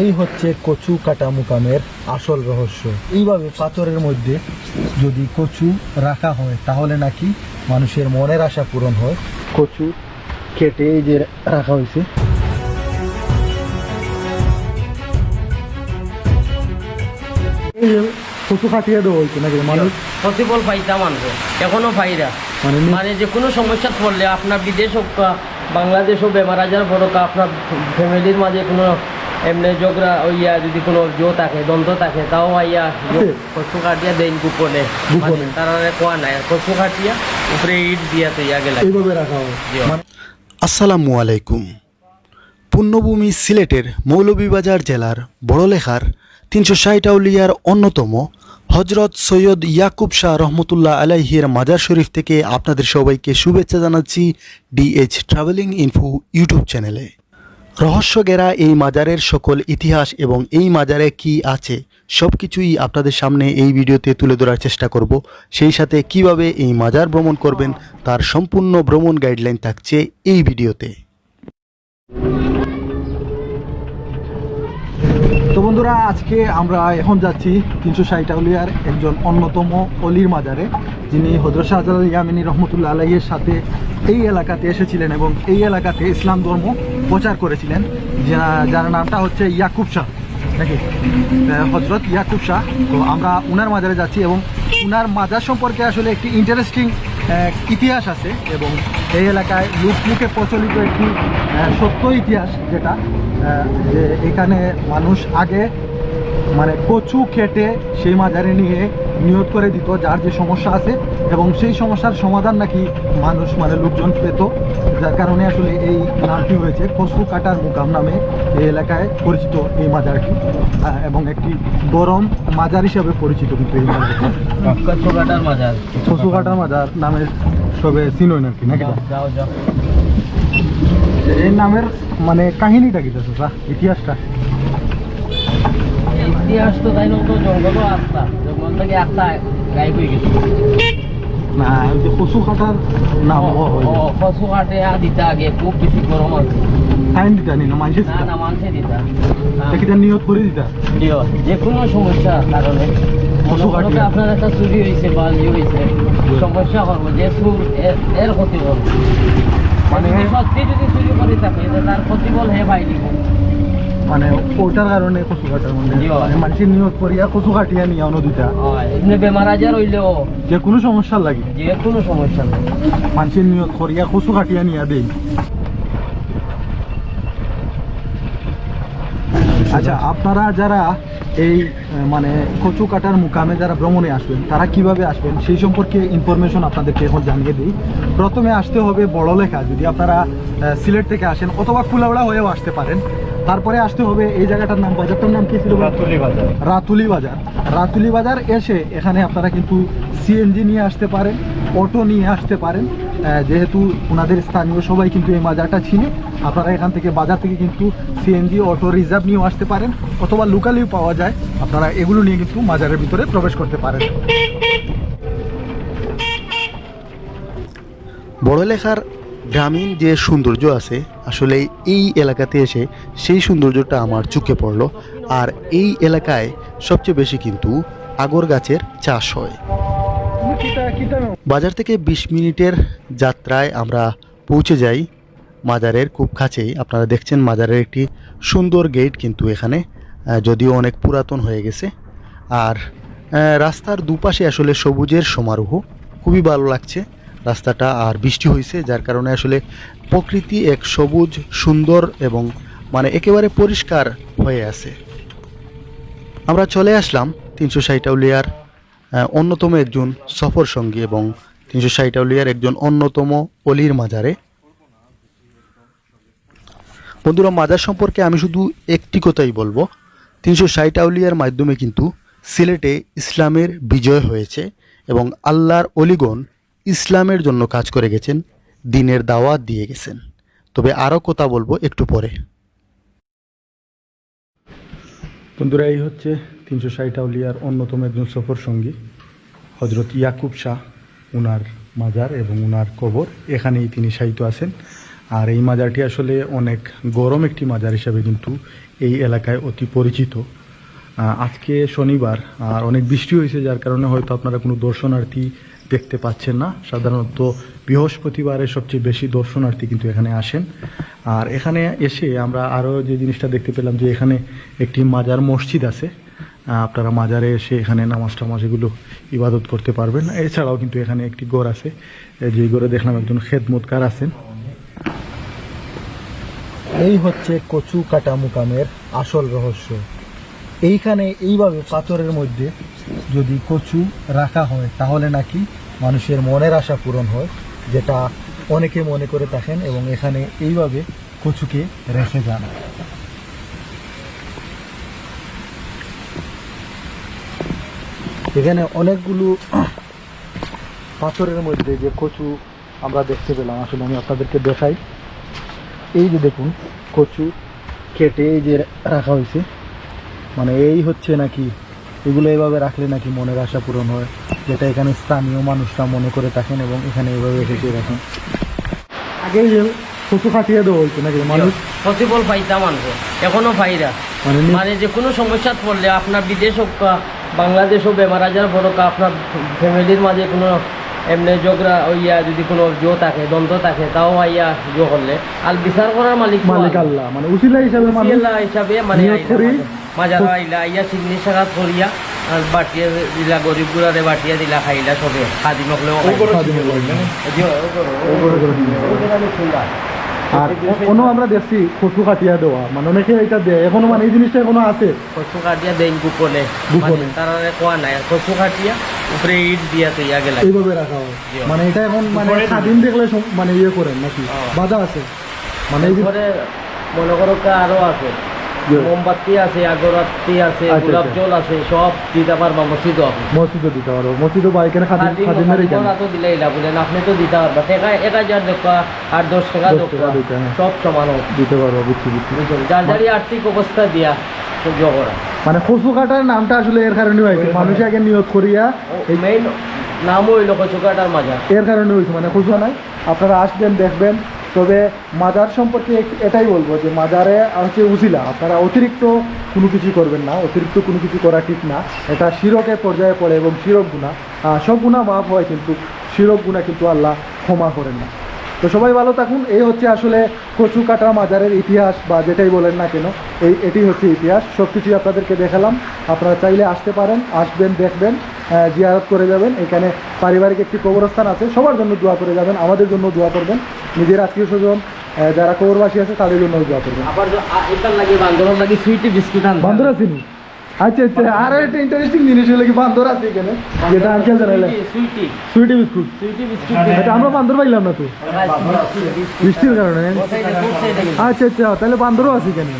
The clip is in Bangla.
এই হচ্ছে কচু কাটা মুকামের আসল রহস্য। এইভাবে পাথরের মধ্যে যদি কচু রাখা হয় তাহলে নাকি মানুষের মনের আশা পূরণ হয়। কচু কেটে এই যে রাখা হয়েছে। কচু কাটিয়ে দেওয়া হয়েছে নাকি? মানুষ পসিবল পাইতা মানবো এখনও পাইরা মানে মানে যে কোনো সমস্যা পড়লে আপনার বিদেশ হোক বাংলাদেশ হোক বেমার আজার বড় আপনার ফ্যামিলির মাঝে কোনো এমনি যোগরা ইয়া যদি কোনো জো থাকে দ্বন্দ্ব থাকে তাও আইয়া কচু কাটিয়া দেন গোপনে। গোপনে। মানে তারা কোয়া নাই কচু কাটিয়া উপরে ইট দিয়া তো ইয়া গেলে হয়। মানে আসসালামু আলাইকুম। পুণ্যভূমি সিলেটের মৌলভীবাজার জেলার বড়লেখার তিনশো ষাট আউলিয়ার অন্যতম হজরত সৈয়দ ইয়াকুব শাহ রহমতুল্লাহ আলাইহির মাজার শরীফ থেকে আপনাদের সবাইকে শুভেচ্ছা জানাচ্ছি ডিএইচ ট্রাভেলিং ইনফো ইউটিউব চ্যানেলে। রহস্য ঘেরা এই মাজারের সকল ইতিহাস এবং এই মাজারে কি আছে সব কিছুই আপনাদের সামনে এই ভিডিওতে তুলে ধরার চেষ্টা করব। সেই সাথে কীভাবে এই মাজার ভ্রমণ করবেন, তার সম্পূর্ণ ভ্রমণ গাইডলাইন থাকছে এই ভিডিওতে। তো বন্ধুরা, আজকে আমরা এখন যাচ্ছি তিনশো ষাট আউলিয়ার একজন অন্যতম অলির মাজারে, যিনি হজরত শাহজালাল ইয়ামিনী রহমতুল্লাহ আলাইয়ের সাথে এই এলাকাতে এসেছিলেন এবং এই এলাকাতে ইসলাম ধর্ম প্রচার করেছিলেন যার নামটা হচ্ছে ইয়াকুব শাহ, নাকি? হজরত ইয়াকুব শাহ। তো আমরা উনার মাজারে যাচ্ছি এবং উনার মাজার সম্পর্কে আসলে একটি ইন্টারেস্টিং ইতিহাস আছে এবং এই এলাকায় লুকলুকে প্রচলিত একটি সত্য ইতিহাস যেটা যে এখানে মানুষ আগে মানে কচু কেটে সেই মাজারে নিয়ে নিয়োগ করে দিত যার যে সমস্যা আছে। এবং সেই সমস্যার সমাধান নাকি মানুষ মানে লোকজন পেত যার কারণে আসলে এই নামটি হয়েছে কচু কাটার মুকাম নামে এই এলাকায় পরিচিত এই মাজারটি এবং একটি গরম মাজার হিসাবে পরিচিত কিন্তু এই মাজারটি। মাজার। কচু কাটার মাজার নামে সবে চিনই নাকি নাকি? যাও যাও যাও। এই নামের মানে কাহিনীটা কি ইতিহাসটা? ইতিহাস তো তাই তো জঙ্গলও আস্তা জঙ্গল থেকে আস্তা হয়ে গেছে। না কচু কাটার নাম কচু কাটে আর দিতা আগে খুব বেশি গরম আছে টাইম দিতা নি না না না দিতা। এটা নিয়ত করে দিতা? দিও যে কোনো সমস্যা কারণে। কচু কাটলে? আপনার একটা চুরি হয়েছে বা ইয়ে হয়েছে সমস্যা করব যে চুর এর- ক্ষতি করব মানে- মানে সত্যি যদি চুরি করে থাকে তার ক্ষতি বল হে ভাই মানে ওটার কারণে কচু কাটার মানে মানে মানুষের নিয়ত করিয়া কচু কাটিয়া নিয়া নদীটা বেমার আজার হইলেও। যে কোনো সমস্যা লাগে। যে কোনো সমস্যা নেই মানুষের নিয়ত করিয়া কচু কাটিয়া নিয়া দেই। আচ্ছা আপনারা যারা এই মানে কচু কাটার মুকামে যারা ভ্রমণে আসবেন তারা কীভাবে আসবেন সেই সম্পর্কে ইনফরমেশন আপনাদেরকে এখন জানিয়ে দিই। প্রথমে আসতে হবে বড়লেখা। যদি আপনারা সিলেট থেকে আসেন অথবা কুলাউড়া হয়েও আসতে পারেন। তারপরে আসতে হবে এই জায়গাটার নাম বাজারটার নাম কি ছিল? রাতুলি বাজার। রাতুলি বাজার। রাতুলি বাজার এসে এখানে আপনারা কিন্তু সিএনজি নিয়ে আসতে পারেন অটো নিয়ে আসতে পারেন। যেহেতু ওনাদের স্থানীয় সবাই কিন্তু এই বাজারটা চিনে আপনারা এখান থেকে বাজার থেকে কিন্তু সিএনজি অটো রিজার্ভ নিয়েও আসতে পারেন অথবা লোকালিও পাওয়া যায়। আপনারা এগুলো নিয়ে কিন্তু মাজারের ভিতরে প্রবেশ করতে পারেন। বড়লেখার গ্রামীণ যে সৌন্দর্য আছে, আসলে এই এলাকাতে এসে সেই সৌন্দর্যটা আমার চোখে পড়ল। আর এই এলাকায় সবচেয়ে বেশি কিন্তু আগর গাছের চাষ হয়। বাজার থেকে বিশ মিনিটের যাত্রায় আমরা পৌঁছে যাই মাজারের খুব কাছেই। আপনারা দেখছেন মাজারের একটি সুন্দর গেট কিন্তু এখানে যদিও অনেক পুরাতন হয়ে গেছে। আর রাস্তার দুপাশে আসলে সবুজের সমারোহ, খুবই ভালো লাগছে। রাস্তাটা আর বৃষ্টি হয়েছে, যার কারণে আসলে প্রকৃতি এক সবুজ, সুন্দর এবং মানে একেবারে পরিষ্কার হয়ে আছে। আমরা চলে আসলাম তিনশো ষাটাউলিয়ার অন্যতম একজন সফর সঙ্গী এবং তিনশো ষাটাউলিয়ার একজন অন্যতম অলির মাজারে। বন্ধুরা, মাজার সম্পর্কে আমি শুধু একটি কথাই বলব। তিনশো ষাট আউলিয়ার মাধ্যমে কিন্তু সিলেটে ইসলামের বিজয় হয়েছে এবং আল্লাহর অলিগণ ইসলামের জন্য কাজ করে গেছেন, দিনের দাওয়াত দিয়ে গেছেন। তবে আরও কথা বলব একটু পরে। বন্ধুরা, এই হচ্ছে তিনশো ষাট আউলিয়ার অন্যতম একজন সফর সঙ্গী হজরত ইয়াকুব শাহ। উনার মাজার এবং উনার কবর, এখানেই তিনি শায়িত আছেন। আর এই মাজারটি আসলে অনেক গরম একটি মাজার হিসাবে কিন্তু এই এলাকায় অতি পরিচিত। আজকে শনিবার, আর অনেক বৃষ্টি হয়েছে, যার কারণে হয়তো আপনারা কোনো দর্শনার্থী দেখতে পাচ্ছেন না। সাধারণত বৃহস্পতিবারে সবচেয়ে বেশি দর্শনার্থী কিন্তু এখানে আসেন। আর এখানে এসে আমরা আরও যে জিনিসটা দেখতে পেলাম যে এখানে একটি মাজার মসজিদ আছে। আপনারা মাজারে এসে এখানে নামাজ টামাজ এগুলো ইবাদত করতে পারবেন। এছাড়াও কিন্তু এখানে একটি গড় আছে। যে গড়ে দেখলাম একজন খেদমতকার আছেন। এই হচ্ছে কচু কাটা মুকামের আসল রহস্য। এইখানে এইভাবে পাথরের মধ্যে যদি কচু রাখা হয়, তাহলে নাকি মানুষের মনের আশা পূরণ হয়, যেটা অনেকে মনে করে থাকেন এবং এখানে এইভাবে কচুকে রেখে যান। এখানে অনেকগুলো পাথরের মধ্যে যে কচু আমরা দেখতে পেলাম, আসলে আমি আপনাদেরকে দেখাই। এই যে দেখুন, কচু কেটে এই যে রাখা হয়েছে। মানে এই হচ্ছে নাকি এগুলো এভাবে রাখলে নাকি মনের আশা পূরণ হয় যেটা এখানে স্থানীয় মানুষরা মনে করে থাকেন এবং এখানে এভাবে এসেছে রাখেন আগে যে কচু কাটিয়ে দেওয়া হয়েছে নাকি? মানুষ পসিবল পাইতাম আনব এখনও পাইরা মানে মানে যে কোনো সমস্যা পড়লে আপনার বিদেশ হোক বা বাংলাদেশ হোক বেমার আজার বড় কা আপনার ফ্যামিলির মাঝে কোনো এমনি যোগরা ইয়া যদি কোনো জো থাকে দ্বন্দ্ব থাকে তাও আইয়া জো করলে আর বিচার করার মালিক মালিক আল্লাহ। মানে উসিলা হিসাবে সিএল্লা হিসাবে মানে মাজার আইলা ইয়া সিগনি সাগা আইয়া সাগাত করিয়া আর বাটিয়া দিলা গরিব গুড়ারে বাটিয়া দিলা খাইলা সবে খাদিম হলেও আর এখনও আমরা দেখছি কচু কাটিয়া দেওয়া। মানে অনেকে এটা দেয়। এখনও মানে এই জিনিসটা এখনও আছে। কচু কাটিয়া দেয় গোপনে। গোপনে। মানে তারা কোয়া নাই। কচু কাটিয়া উপরে ইট দিয়া তো ইয়া গেলা এইভাবে রাখা হয়। মানে এটা এখন মানে স্বাধীন দেখলে সব- মানে ইয়ে করেন নাকি। বাধা আছে। মানে মনে করো আরও আছে। মোমবাতি আছে আগরবাতি আছে আচ্ছা, গোলাপ আচ্ছা। জল আছে সব দিতে পারবা মসজিদও আপনি। মসজিদে দিতে পারব। মসজিদে বা এখানে খাদিম খাদিমের এখানে। তো দিলে ইলা বলেন আপনি তো দিতে পারবা। টাকা এক হাজার দেখা আর দশ টাকা টাকা। সব সমান দিতে পারব বুঝছি বুঝছি? যার যারই আর্থিক অবস্থা দিয়া সহ্য করা। মানে কচু কাটার নামটা আসলে এর কারণে হয়েছে। মানুষ আগে নিয়োগ করিয়া এই মেইন নাম হইল কচু কাটার মাজার। এর কারণে হয়েছে মানে কচু নাই। আপনারা আসবেন দেখবেন। তবে মাজার সম্পর্কে এটাই বলব যে মাজারে হচ্ছে উজিলা, আপনারা অতিরিক্ত কোনো কিছু করবেন না, অতিরিক্ত কোনো কিছু করা ঠিক না। এটা শিরকের পর্যায়ে পড়ে এবং শিরক গুণা সব গুণা মাফ হয় কিন্তু শিরক গুণা কিন্তু আল্লাহ ক্ষমা করেন না। তো সবাই ভালো থাকুন, এই হচ্ছে আসলে কচু কাটা মাজারের ইতিহাস বা যেটাই বলেন না কেন, এই এটি হচ্ছে ইতিহাস। সব কিছুই আপনাদেরকে দেখালাম, আপনারা চাইলে আসতে পারেন, আসবেন, দেখবেন। জিয়ারত করে যাবেন। এখানে পারিবারিক একটি কবরস্থান আছে। সবার জন্য দোয়া করে যাবেন আমাদের জন্য দোয়া করবেন। নিজের আত্মীয় স্বজন যারা কবরবাসী আছে তাদের জন্য দোয়া করবেন। আবার যে লাগে বান্দরের লাগে সুইটি বিস্কুট বান্দর আছেনি আচ্ছা আচ্ছা। আর একটা ইন্টারেস্টিং জিনিস হলো কি বান্দর আছে এখানে। যেটা আঙ্কেল জানাইলেন সুইটি, বিস্কুট সুইটি বিস্কুট এটা আমরা বান্দর পাইলাম না তো? বৃষ্টির কারণে? আচ্ছা আচ্ছা। তাহলে বান্দরও আছে এখানে।